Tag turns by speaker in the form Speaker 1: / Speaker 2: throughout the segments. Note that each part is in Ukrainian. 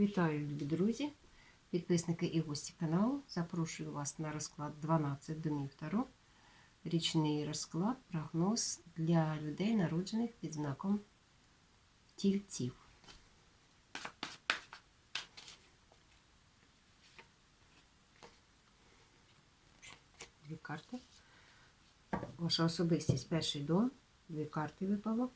Speaker 1: Вітаю, любі друзі, підписники і гості каналу. Запрошую вас на розклад 12 домів Таро. Річний розклад, прогноз для людей, народжених під знаком тільців. Дві карти. Ваша особистість перший дом. Дві карти випало.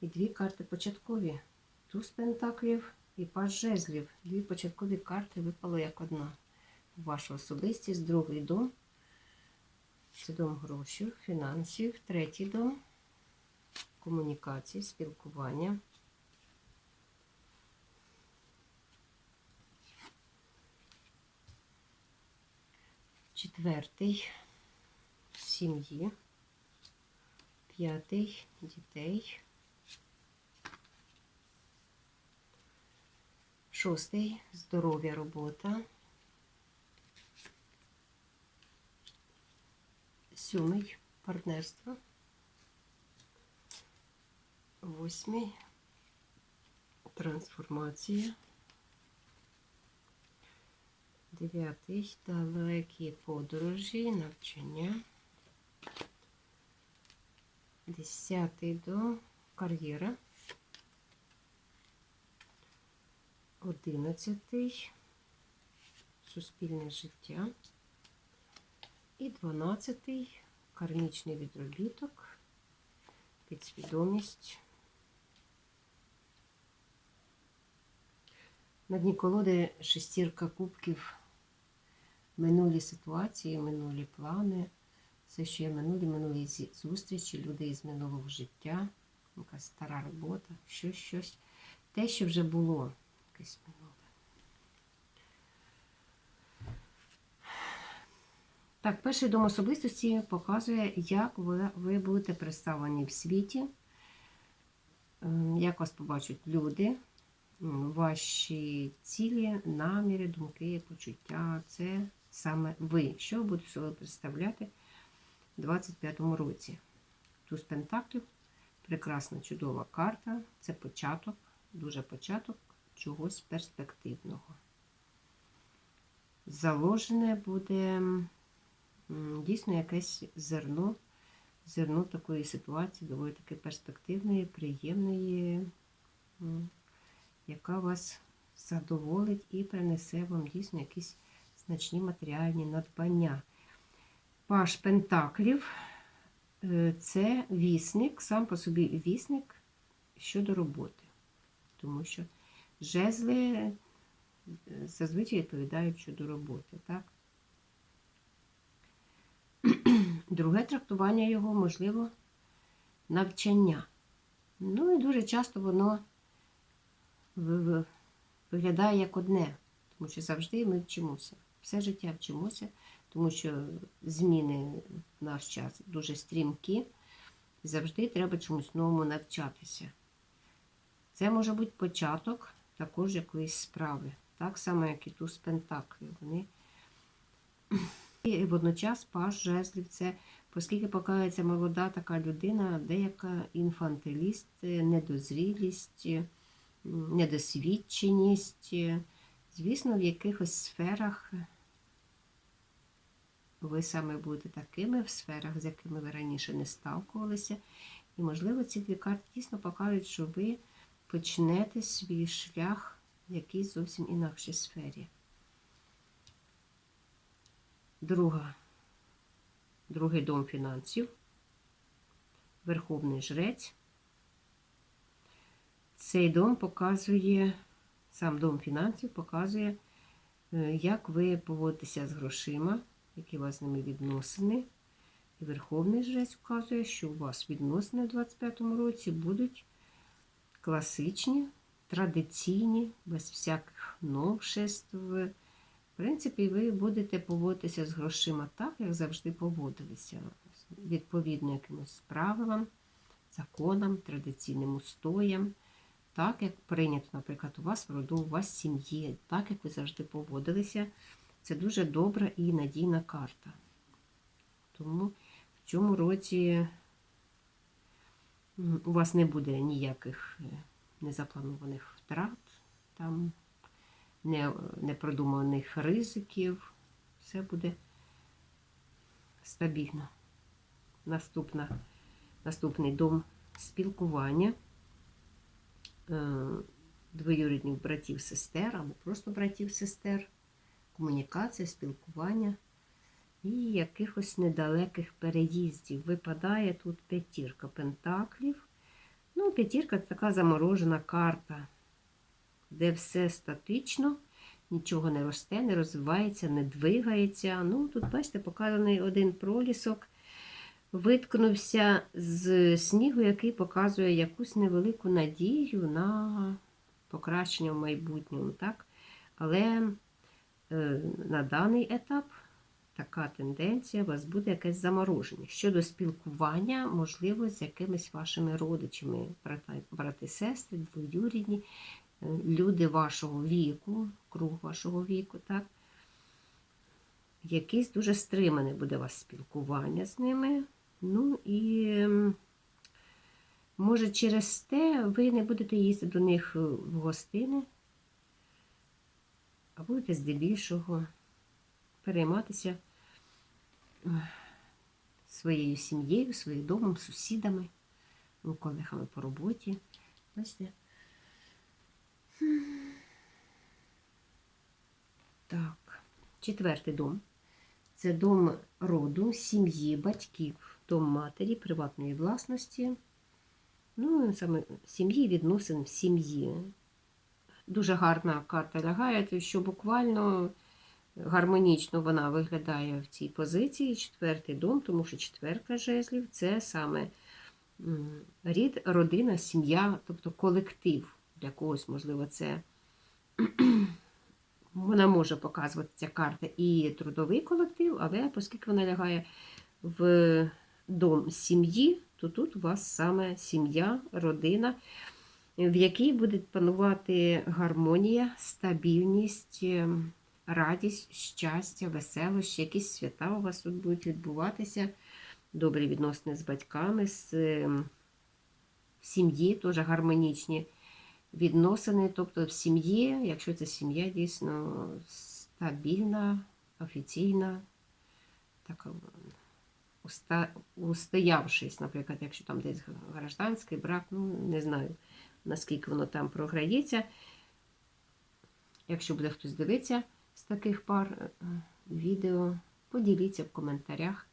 Speaker 1: І дві карти початкові. Туз пентаклів і паж жезлів. Дві початкові карти випало як одна. Ваша особистість, другий дом. Це дом грошей, фінансів, третій дом комунікації, спілкування. Четвертий сім'ї, п'ятий дітей. Шостий здоров'я робота. Сьомий партнерство. Восьмий трансформація. Дев'ятий далекі подорожі, навчання. Десятий до кар'єра. Одинадцятий суспільне життя. І дванадцятий кармічний відробіток, підсвідомість. На дні колоди шестірка кубків, минулі ситуації, минулі плани. Все, що є минулі, минулі зустрічі, люди із минулого життя, якась стара робота, щось, щось. Те, що вже було, якесь минуле. Так, перший дом особистості показує, як ви, ви будете представлені в світі, ем, як вас побачать люди, ваші цілі, наміри, думки, почуття. Це саме ви, що ви будете собою представляти у 25-му році. Туз Пентаклів прекрасна, чудова карта. Це початок, дуже початок чогось перспективного. Заложене буде дійсно якесь зерно, зерно такої ситуації, доволі таки перспективної, приємної, яка вас задоволить і принесе вам дійсно якісь значні матеріальні надбання. Паш Пентаклів е, це вісник, сам по собі вісник щодо роботи. Тому що жезли е, зазвичай відповідають щодо роботи. Так? Друге трактування його, можливо, навчання. Ну і дуже часто воно ви- ви- виглядає як одне, тому що завжди ми вчимося. Все життя вчимося, тому що зміни в наш час дуже стрімкі, і завжди треба чомусь новому навчатися. Це може бути початок також якоїсь справи, так само, як і туз Пентаклів. Вони і водночас паж жезлів це, оскільки показується молода така людина, деяка інфантиліст, недозрілість, недосвідченість. Звісно, в якихось сферах ви саме будете такими в сферах, з якими ви раніше не сталкувалися. І, можливо, ці дві карти дійсно покажуть, що ви почнете свій шлях в якійсь зовсім інакшій сфері. Друга, другий дом фінансів, Верховний жрець. Цей дом показує, сам дом фінансів показує, е, як ви поводитеся з грошима, які у вас з ними відносини. І Верховний жрець вказує, що у вас відносини в 25-му році будуть класичні, традиційні, без всяких новшеств. В принципі, ви будете поводитися з грошима так, як завжди поводилися, відповідно якимось правилам, законам, традиційним устоям, так, як прийнято, наприклад, у вас в роду, у вас сім'ї, так, як ви завжди поводилися. Це дуже добра і надійна карта. Тому в цьому році у вас не буде ніяких е, незапланованих втрат. Там непродуманих ризиків. Все буде стабільно. Наступна, наступний дом спілкування е, двоюрідних братів-сестер або просто братів-сестер, комунікація, спілкування і якихось недалеких переїздів. Випадає тут п'ятірка пентаклів. Ну, п'ятірка це така заморожена карта, де все статично, нічого не росте, не розвивається, не двигається. Ну, тут, бачите, показаний один пролісок. Виткнувся з снігу, який показує якусь невелику надію на покращення в майбутньому. Так? Але е, на даний етап така тенденція, у вас буде якесь замороження. Щодо спілкування, можливо, з якимись вашими родичами, брати, сестри, двоюрідні, е, люди вашого віку, круг вашого віку, так? Якесь дуже стримане буде у вас спілкування з ними. Ну і може через те ви не будете їздити до них в гостини, а будете здебільшого перейматися своєю сім'єю, своїм домом, сусідами, колегами по роботі. Бачите? Так, четвертий дом. Це дом роду, сім'ї, батьків, дом матері, приватної власності. Ну, саме сім'ї, відносин в сім'ї. Дуже гарна карта лягає, що буквально гармонічно вона виглядає в цій позиції. Четвертий дом, тому що четверка жезлів це саме рід, родина, сім'я, тобто колектив. Для когось, можливо, це вона може показувати ця карта і трудовий колектив, але оскільки вона лягає в дом сім'ї, то тут у вас саме сім'я, родина, в якій буде панувати гармонія, стабільність, ем, радість, щастя, веселощі, якісь свята у вас тут будуть відбуватися, добрі відносини з батьками, з ем, сім'ї, теж гармонічні відносини, тобто в сім'ї, якщо це сім'я дійсно стабільна, офіційна, така уста, устоявшись, наприклад, якщо там десь гражданський брак, ну не знаю, наскільки воно там програється. Якщо буде хтось дивитися таких пар е, відео, поділіться в коментарях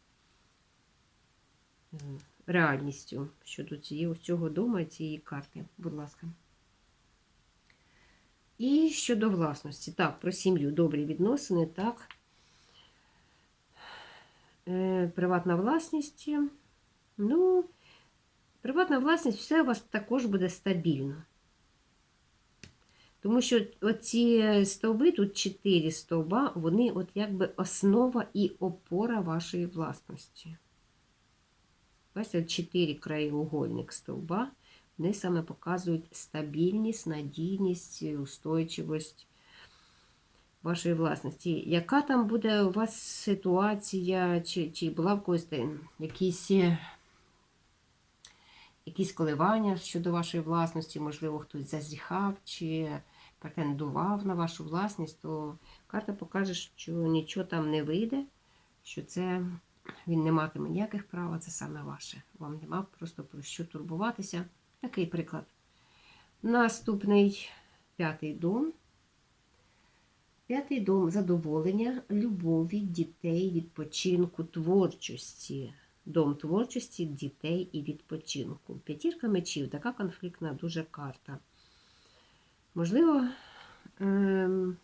Speaker 1: е, реальністю щодо цього дому і цієї карти. Будь ласка. І щодо власності. Так, про сім'ю. Добрі відносини, так. Е, приватна власність. Ну, приватна власність, все у вас також буде стабільно. Тому що оці стовби, тут чотири стовба, вони от якби основа і опора вашої власності. Бачите, чотири краєугольник стовба. Вони саме показують стабільність, надійність, устойчивість вашої власності. Яка там буде у вас ситуація, чи чи була в когось якісь, якісь коливання щодо вашої власності, можливо, хтось зазіхав чи претендував на вашу власність, то карта покаже, що нічого там не вийде, що це він не матиме ніяких прав, це саме ваше. Вам нема просто про що турбуватися. Такий приклад. Наступний п'ятий дом. П'ятий дом задоволення, любові, дітей, відпочинку, творчості. Дом творчості, дітей і відпочинку. П'ятірка мечів, така конфліктна дуже карта. Можливо, ем,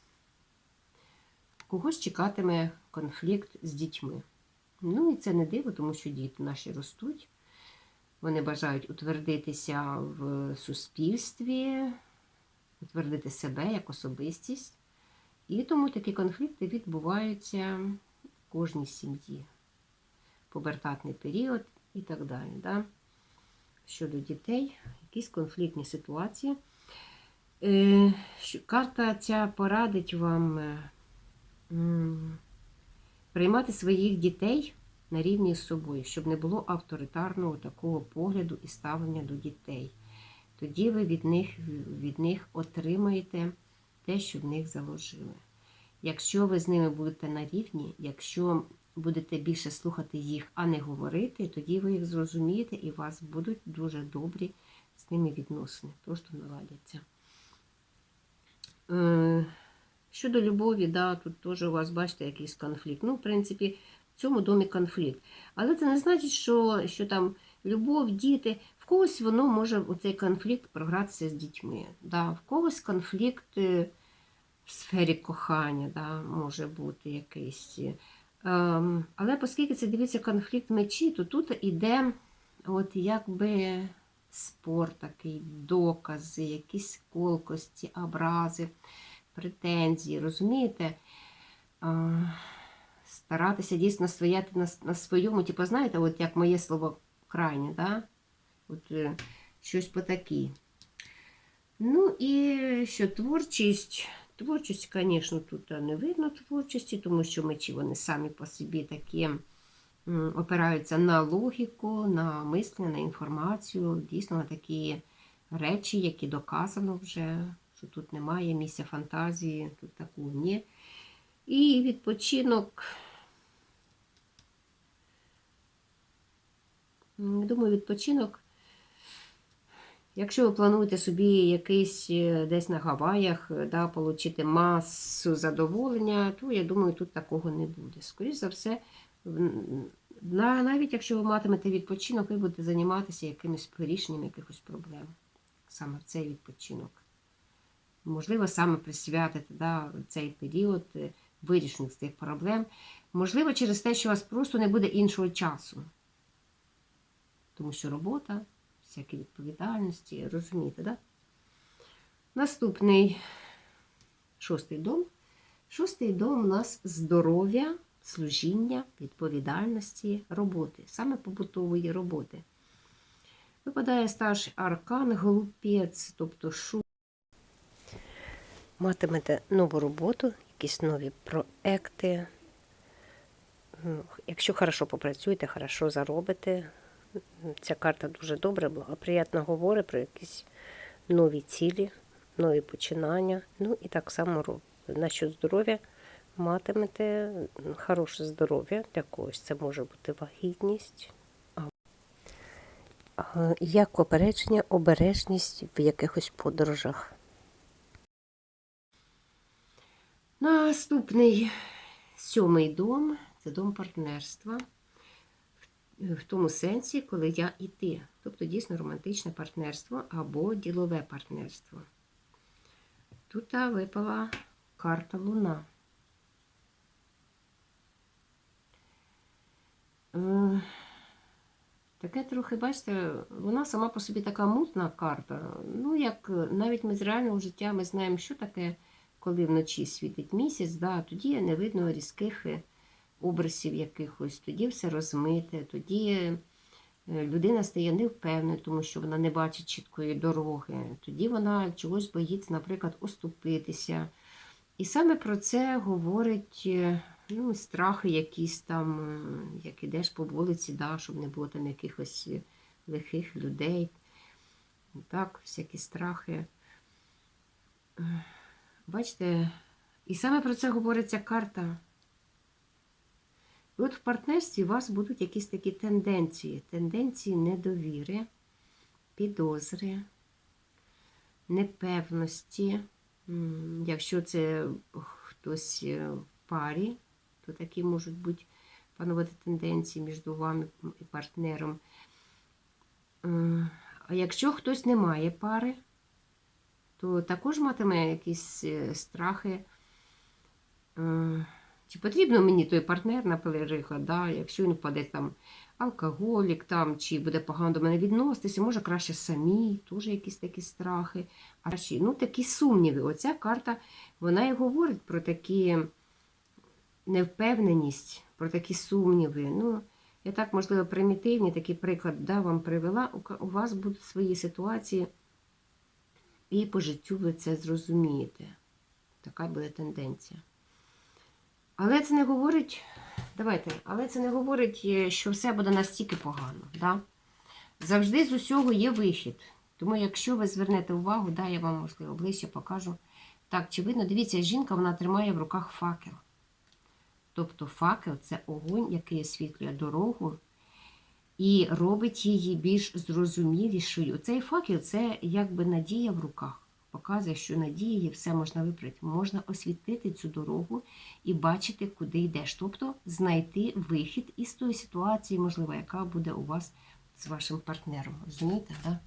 Speaker 1: когось чекатиме конфлікт з дітьми. Ну і це не диво, тому що діти наші ростуть. Вони бажають утвердитися в суспільстві, утвердити себе як особистість. І тому такі конфлікти відбуваються в кожній сім'ї. Побертатний період і так далі. Да? Щодо дітей, якісь конфліктні ситуації. Е, Карта ця порадить вам е, приймати своїх дітей на рівні з собою, щоб не було авторитарного такого погляду і ставлення до дітей. Тоді ви від них, від них отримаєте те, що в них заложили. Якщо ви з ними будете на рівні, якщо будете більше слухати їх, а не говорити, тоді ви їх зрозумієте і у вас будуть дуже добрі з ними відносини, просто наладяться. Щодо любові, да, тут теж у вас, бачите, якийсь конфлікт. Ну, в принципі, в цьому домі конфлікт. Але це не значить, що, що там любов, діти, в когось воно може цей конфлікт програтися з дітьми. Да, в когось конфлікт е, в сфері кохання да, може бути якийсь. Ем, але оскільки це дивиться конфлікт мечі, то тут іде от якби спор такий, докази, якісь колкості, образи, претензії, розумієте? Старатися дійсно стояти на, своєму, типу, знаєте, от як моє слово крайнє, да? От е, щось по такій. Ну і що творчість. Творчість, звісно, тут не видно творчості, тому що мечі вони самі по собі такі опираються на логіку, на мислення, на інформацію, дійсно на такі речі, які доказано вже, що тут немає місця фантазії, тут такого ні. І відпочинок. Думаю, відпочинок. Якщо ви плануєте собі якийсь е, десь на Гаваях, е, да, отримати масу задоволення, то я думаю, тут такого не буде. Скоріше за все, навіть якщо ви матимете відпочинок, ви будете займатися якимось вирішенням якихось проблем. Саме в цей відпочинок. Можливо, саме присвятити да, цей період е, вирішенню цих проблем. Можливо, через те, що у вас просто не буде іншого часу. Тому що робота всякі відповідальності, розумієте, да? Наступний шостий дом. Шостий дом у нас здоров'я, служіння, відповідальності, роботи, саме побутової роботи. Випадає старший аркан, голубець, тобто шу. Матимете нову роботу, якісь нові проекти. Ну, Якщо хорошо попрацюєте, хорошо заробите, Ця карта дуже добре, благоприятно говорить про якісь нові цілі, нові починання. Ну і так само насчет здоров'я матимете хороше здоров'я для когось. Це може бути вагітність. Як попередження, обережність в якихось подорожах. Наступний сьомий дом це дом партнерства в тому сенсі, коли я і ти. Тобто дійсно романтичне партнерство або ділове партнерство. Тут випала карта Луна. Е, Таке трохи, бачите, вона сама по собі така мутна карта. Ну, як е, навіть ми з реального життя ми знаємо, що таке, коли вночі світить місяць, да, тоді не видно різких е, образів якихось, тоді все розмите, тоді е, людина стає невпевненою, тому що вона не бачить чіткої дороги. Тоді вона чогось боїться, наприклад, оступитися. І саме про це говорить е, ну, страхи якісь там, е, як ідеш по вулиці, да, щоб не було там якихось е, лихих людей. Так, всякі страхи. Е, Бачите, і саме про це говориться карта. І от в партнерстві у вас будуть якісь такі тенденції, тенденції недовіри, підозри, непевності. Якщо це хтось в парі, то такі можуть бути панувати тенденції між вами і партнером. А якщо хтось не має пари, то також матиме якісь е, страхи. Е, Чи потрібно мені той партнер на переход, да? якщо він впаде там алкоголік, там, чи буде погано до мене відноситися, може краще самі, теж якісь такі страхи. А ну, такі сумніви. Оця карта, вона і говорить про такі невпевненість, про такі сумніви. Ну, я так, можливо, примітивний такий приклад да, вам привела. У вас будуть свої ситуації, і по життю ви це зрозумієте. Така буде тенденція. Але це не говорить, давайте, але це не говорить, е, що все буде настільки погано. Да? Завжди з усього є вихід. Тому, якщо ви звернете увагу, да, я вам, можливо, ближче покажу Так, чи видно? Дивіться, жінка вона тримає в руках факел. Тобто факел це огонь, який освітлює дорогу і робить її більш зрозумілішою. Цей факел це якби надія в руках. Показує, що надією все можна виправити. Можна освітлити цю дорогу і бачити, куди йдеш. Тобто знайти вихід із тої ситуації, можливо, яка буде у вас з вашим партнером. Розумієте, да?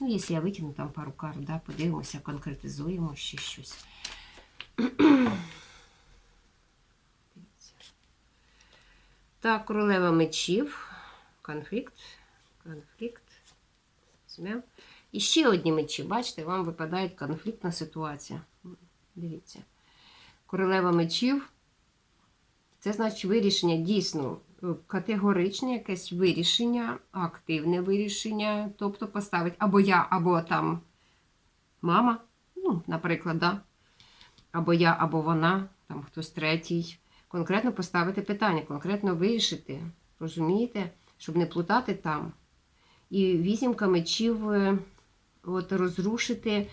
Speaker 1: Ну, якщо я витягну там пару карт, да, подивимося, конкретизуємо ще щось. Так, королева мечів. Конфлікт. Конфлікт. Візьмемо. І ще одні мечі. Бачите, вам випадає конфліктна ситуація. Дивіться. Королева мечів. Це значить вирішення дійсно е, категоричне якесь вирішення, активне вирішення. Тобто поставить або я, або там мама, ну, наприклад, да? або я, або вона, там хтось третій. Конкретно поставити питання, конкретно вирішити. Розумієте? Щоб не плутати там. І вісімка мечів е, от розрушити.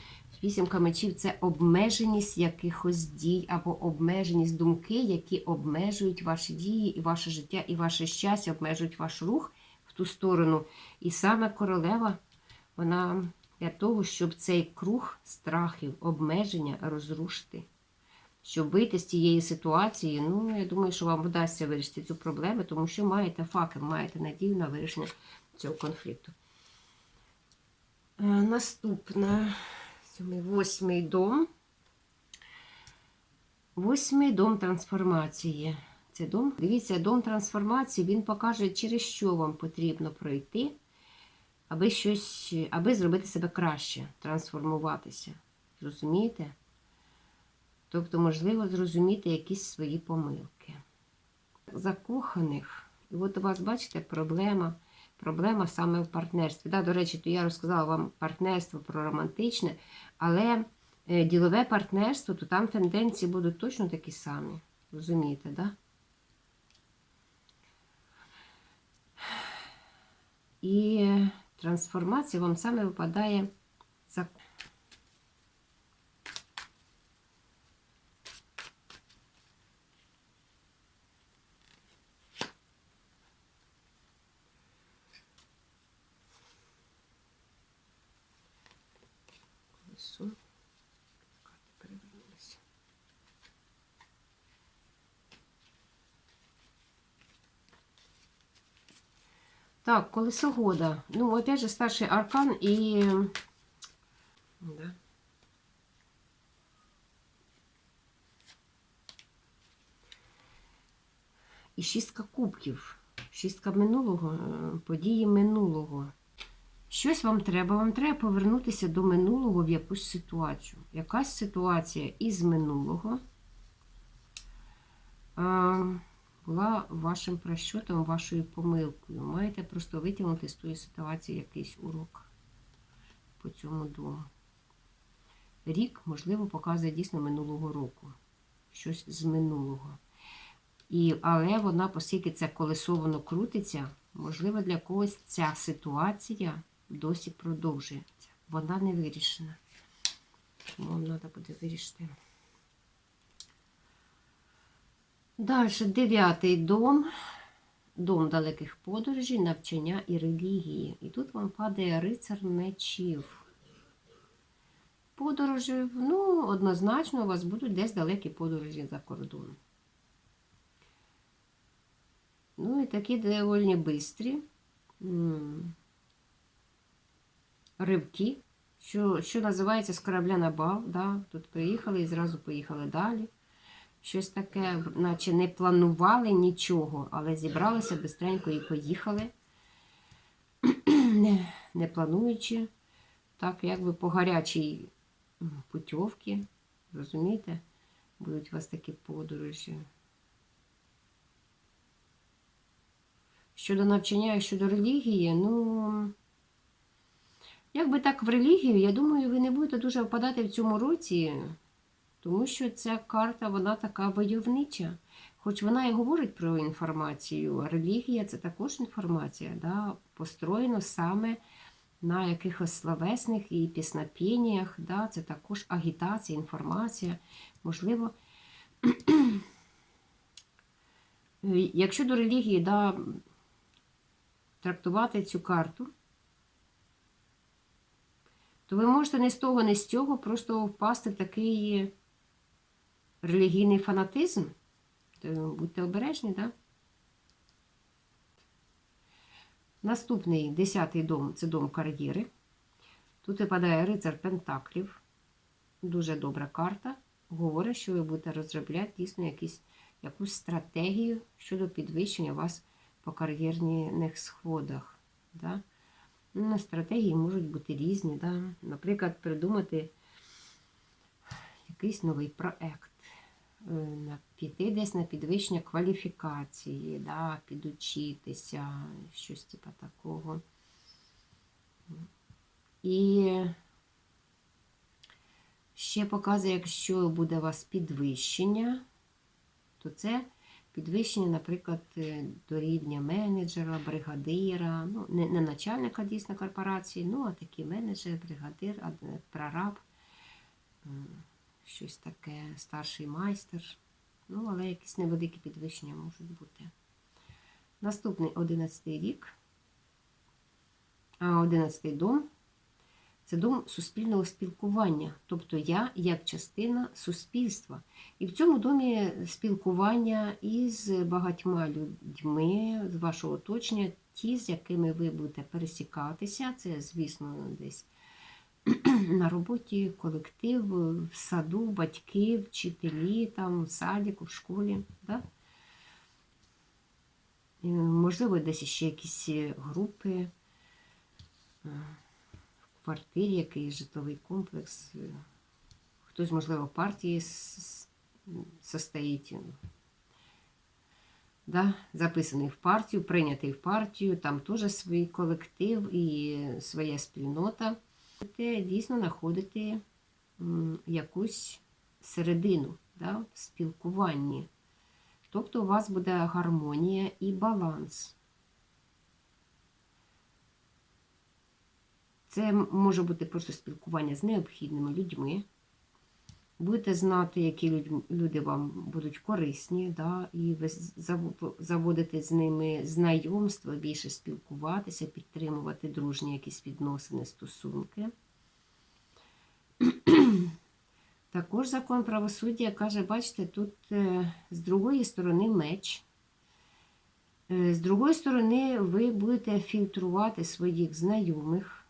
Speaker 1: Вісімка мечів це обмеженість якихось дій або обмеженість думки, які обмежують ваші дії, і ваше життя, і ваше щастя, обмежують ваш рух в ту сторону. І саме королева, вона для того, щоб цей круг страхів, обмеження розрушити. Щоб вийти з цієї ситуації, ну, я думаю, що вам вдасться вирішити цю проблему, тому що маєте факел, маєте надію на вирішення цього конфлікту. Е, Наступне, сьомий, восьмий дом. Восьмий дом трансформації. Це дом. Дивіться, дом трансформації він покаже, через що вам потрібно пройти, аби щось, аби зробити себе краще, трансформуватися. Розумієте? Тобто, можливо, зрозуміти якісь свої помилки. Закоханих. І от у вас, бачите, проблема. Проблема саме в партнерстві. Да, До речі, то я розказала вам партнерство про романтичне, але е, ділове партнерство, то там тенденції будуть точно такі самі. Розумієте, да? І трансформація вам саме випадає за колесо. Карти перевернулися. Так, колесо года. Ну, опять же, старший аркан и... Да. І шістка кубків. Шістка минулого, е, події минулого. Щось вам треба, вам треба повернутися до минулого в якусь ситуацію. Якась ситуація із минулого а, була вашим прощотом, вашою помилкою. Маєте просто витягнути з тої ситуації якийсь урок по цьому дому. Рік, можливо, показує дійсно минулого року. Щось з минулого. І, Але вона, оскільки це колесо воно крутиться, можливо, для когось ця ситуація досі продовжується. Вона не вирішена. Тому вам треба буде вирішити. Далі, дев'ятий дом. Дом далеких подорожей, навчання і релігії. І тут вам падає рицар мечів. Подорожі, ну, однозначно, у вас будуть десь далекі подорожі за кордон. Ну і такі доволі бистрі ривки, що що називається з корабля на бал. Да? Тут приїхали і зразу поїхали далі. Щось таке, наче не планували нічого, але зібралися бистренько і поїхали, не, не плануючи, так, якби по гарячій путівці, розумієте, будуть у вас такі подорожі. Щодо навчання і щодо релігії, ну, якби так в релігію, я думаю, ви не будете дуже впадати в цьому році, тому що ця карта, вона така войовнича. Хоч вона і говорить про інформацію, релігія це також інформація, да, построєно саме на якихось словесних і піснопєніях, да, це також агітація, інформація. Можливо, якщо до релігії да, трактувати цю карту, то ви можете не з того, не з цього просто впасти в такий релігійний фанатизм. То будьте обережні, так? Да? Наступний десятий дом це дом кар'єри. Тут випадає рицар Пентаклів. Дуже добра карта. Говорить, що ви будете розробляти дійсно якісь, якусь стратегію щодо підвищення вас по кар'єрних сходах. Да? Ну, стратегії можуть бути різні. Да? Наприклад, придумати якийсь новий проект, піти десь на підвищення кваліфікації, да? підучитися, щось типу такого. І ще показує, якщо буде у вас підвищення, то це підвищення, наприклад, е, до рівня менеджера, бригадира, ну, не, не начальника дійсно корпорації, ну, а такий менеджер, бригадир, прораб, щось таке, старший майстер. Ну, але якісь невеликі підвищення можуть бути. Наступний 11 рік. А 11 дом це дом суспільного спілкування, тобто я як частина суспільства. І в цьому домі спілкування із багатьма людьми з вашого оточення, ті, з якими ви будете пересікатися, це, звісно, десь на роботі, колектив, в саду, батьки, вчителі, там, в садіку, в школі. Да? Можливо, десь ще якісь групи е, в квартирі, якийсь житловий комплекс. е, Хтось, можливо, в партії состоїть. Да? Записаний в партію, прийнятий в партію, там теж свій колектив і своя спільнота. Дійсно знаходити якусь середину да, в спілкуванні. Тобто у вас буде гармонія і баланс. Це може бути просто спілкування з необхідними людьми. Будете знати, які люди вам будуть корисні, да, і ви заводите з ними знайомства, більше спілкуватися, підтримувати дружні якісь відносини, стосунки. Також закон правосуддя каже, бачите, тут е, з другої сторони меч. Е, З другої сторони, ви будете фільтрувати своїх знайомих,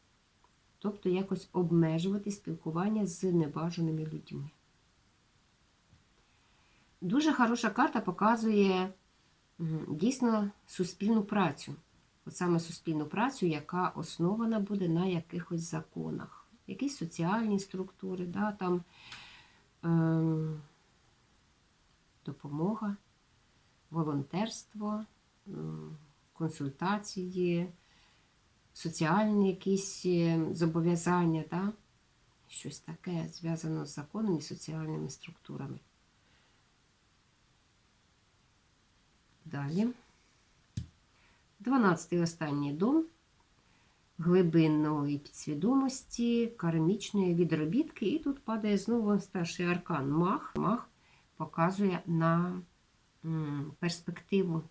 Speaker 1: тобто якось обмежувати спілкування з небажаними людьми. Дуже хороша карта показує дійсно суспільну працю. От саме суспільну працю, яка основана буде на якихось законах. Якісь соціальні структури, да, там ем, допомога, волонтерство, м, консультації, соціальні якісь е, зобов'язання, да? щось таке зв'язано з законом і соціальними структурами. Далі. Дванадцятий останній дом глибинної підсвідомості, кармічної відробітки. І тут падає знову старший аркан мах. Мах показує на перспективу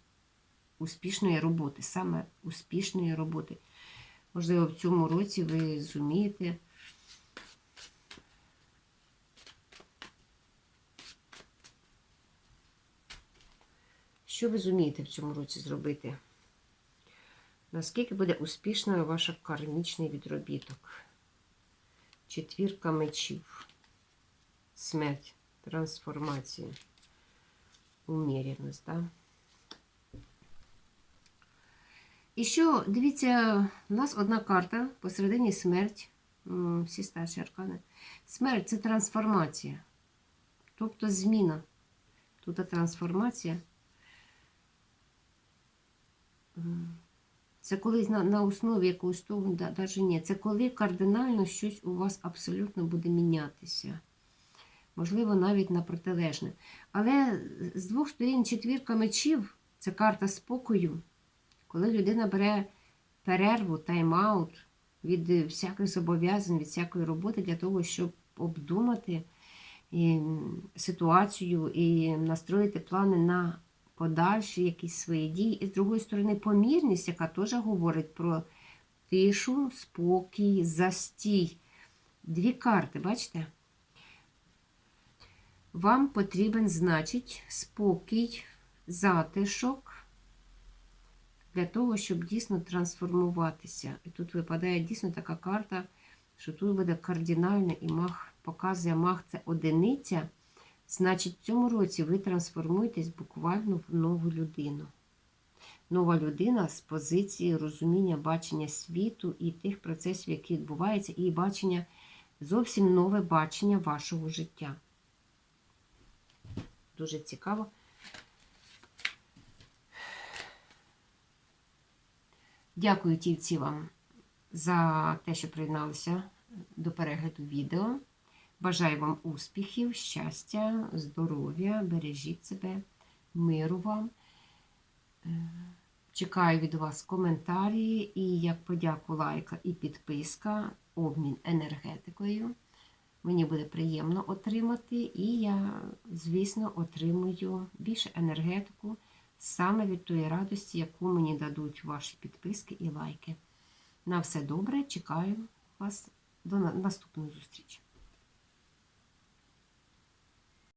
Speaker 1: успішної роботи, саме успішної роботи. Можливо, в цьому році ви зумієте. Що ви зумієте в цьому році зробити? Наскільки буде успішною ваш кармічний відробіток? Четвірка мечів. Смерть, трансформація, уміряність, да? І що, дивіться, у нас одна карта, посередині смерть, всі старші аркани. Смерть це трансформація, тобто зміна. Тут трансформація. Це коли на, на основі якогось того, да, навіть ні, це коли кардинально щось у вас абсолютно буде мінятися. Можливо, навіть на протилежне. Але з двох сторін четвірка мечів це карта спокою, коли людина бере перерву, тайм-аут, від всяких зобов'язань, від всякої роботи для того, щоб обдумати і, ситуацію і настроїти плани на подальші якісь свої дії. І з другої сторони, помірність, яка теж говорить про тишу, спокій, застій. Дві карти, бачите? Вам потрібен, значить, спокій, затишок для того, щоб дійсно трансформуватися. І тут випадає дійсно така карта, що тут буде кардинально і мах показує мах це одиниця. Значить, в цьому році ви трансформуєтесь буквально в нову людину. Нова людина з позиції розуміння, бачення світу і тих процесів, які відбуваються, і бачення, зовсім нове бачення вашого життя. Дуже цікаво. Дякую тільці вам за те, що приєдналися до перегляду відео. Бажаю вам успіхів, щастя, здоров'я, бережіть себе, миру вам. Е, Чекаю від вас коментарі і як подяку лайка і підписка, обмін енергетикою. Мені буде приємно отримати, і я, звісно, отримую більше енергетику саме від тої радості, яку мені дадуть ваші підписки і лайки. На все добре, чекаю вас до на- наступної зустрічі.